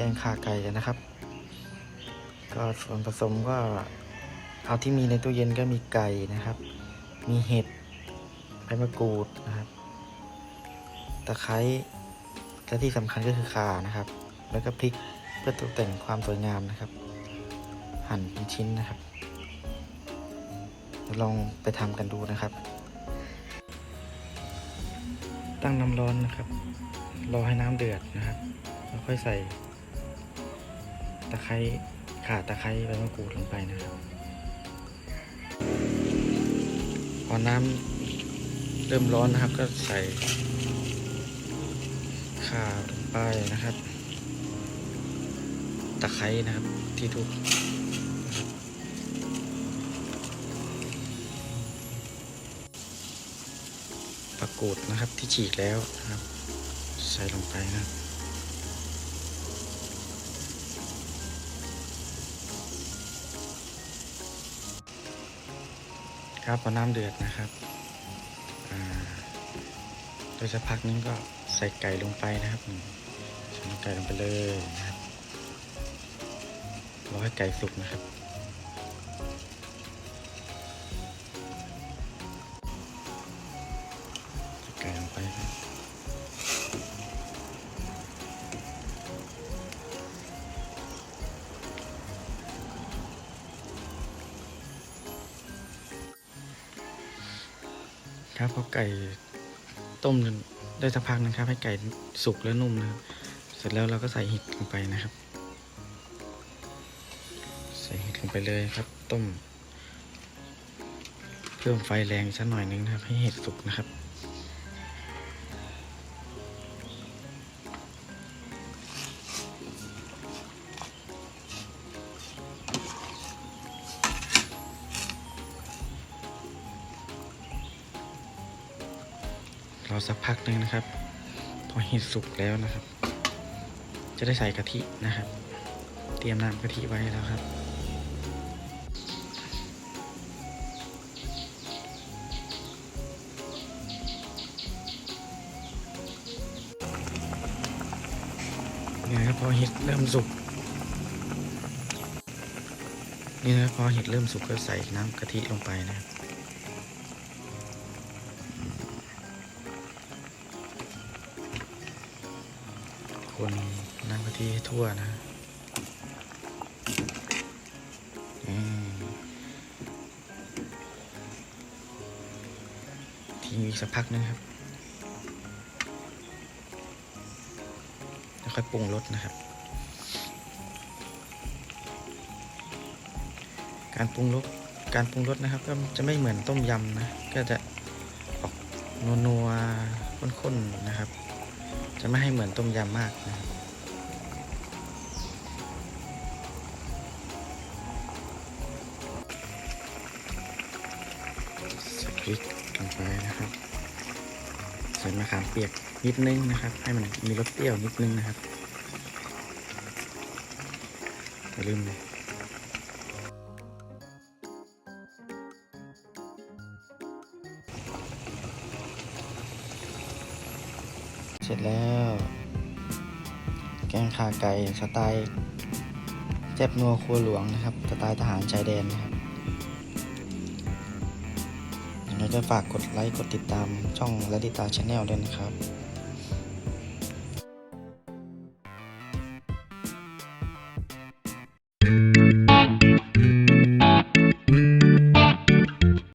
แกงขาไก่กันนะครับ ก็ส่วนผสมก็เอาที่มีในตู้เย็นก็มีไก่นะครับ มีเห็ดใบมะกรูดนะครับตะไคร้และที่สำคัญก็คือข่านะครับ แล้วก็พริกเพื่อตกแต่งความสวยงามนะครับ หั่นเป็นชิ้นนะครับลองไปทำกันดูนะครับ ตั้งน้ำร้อนนะครับ รอให้น้ำเดือดนะครับ แล้วค่อยใส่ ตะไคร้ข่าตะไคร้ใบมะกรูดลงไปนะครับพอน้ำเริ่มร้อนนะครับ ก็ใส่ข่าลงไปนะครับ ตะไคร้นะครับที่ทุบนะครับผักกูดนะครับที่ฉีกแล้วนะครับ ใส่ลงไปนะครับ ครับพอน้ำเดือดนะครับโดยสักพักนึงก็ใส่ไก่ลงไปนะครับใส่ไก่ลงไปเลยนะครับรอให้ไก่สุกนะครับ ครับพอไก่ต้มได้สักพักนะครับ ให้ไก่สุกและนุ่มนะครับเสร็จแล้วเราก็ใส่เห็ดลงไปนะครับ ใส่เห็ดลงไปเลยครับ ต้ม เพิ่มไฟแรงสักหน่อยหนึงนะครับ ให้เห็ดสุกนะครับ รอสักพักหนึ่งนะครับ พอเห็ดสุกแล้วนะครับ จะได้ใส่กะทินะครับ เตรียมน้ำกะทิไว้แล้วครับนี่นะครับพอเห็ดเริ่มสุก นี่นะครับพอเห็ดเริ่มสุกก็ใส่น้ำกะทิลงไปนะครับ คนน้ำกะทิให้ทั่วนะทิ้งอีกสักพักนึงครับแล้วค่อยปรุงรสนะครับ การปรุงรสการปรุงรสนะครับ ก็จะไม่เหมือนต้มยำนะ ก็จะออกนัวๆข้นๆนะครับ จะไม่ให้เหมือนต้มยำมากนะครับใส่พริกลงไปนะครับใส่มะขามเปียกนิดนึงนะครับ ให้มันมีรสเปรี้ยวนิดนึงนะครับอย่าลืมเลย สร็จแล้ว แกงขาไก่สไตล์แจ็บนัวครัวหลวงนะครับสไตล์ทหารชายแดนนะครับยังไงก็ฝากกดไลค์กดติดตามช่องและติตาชาแนลด้วยนะครับ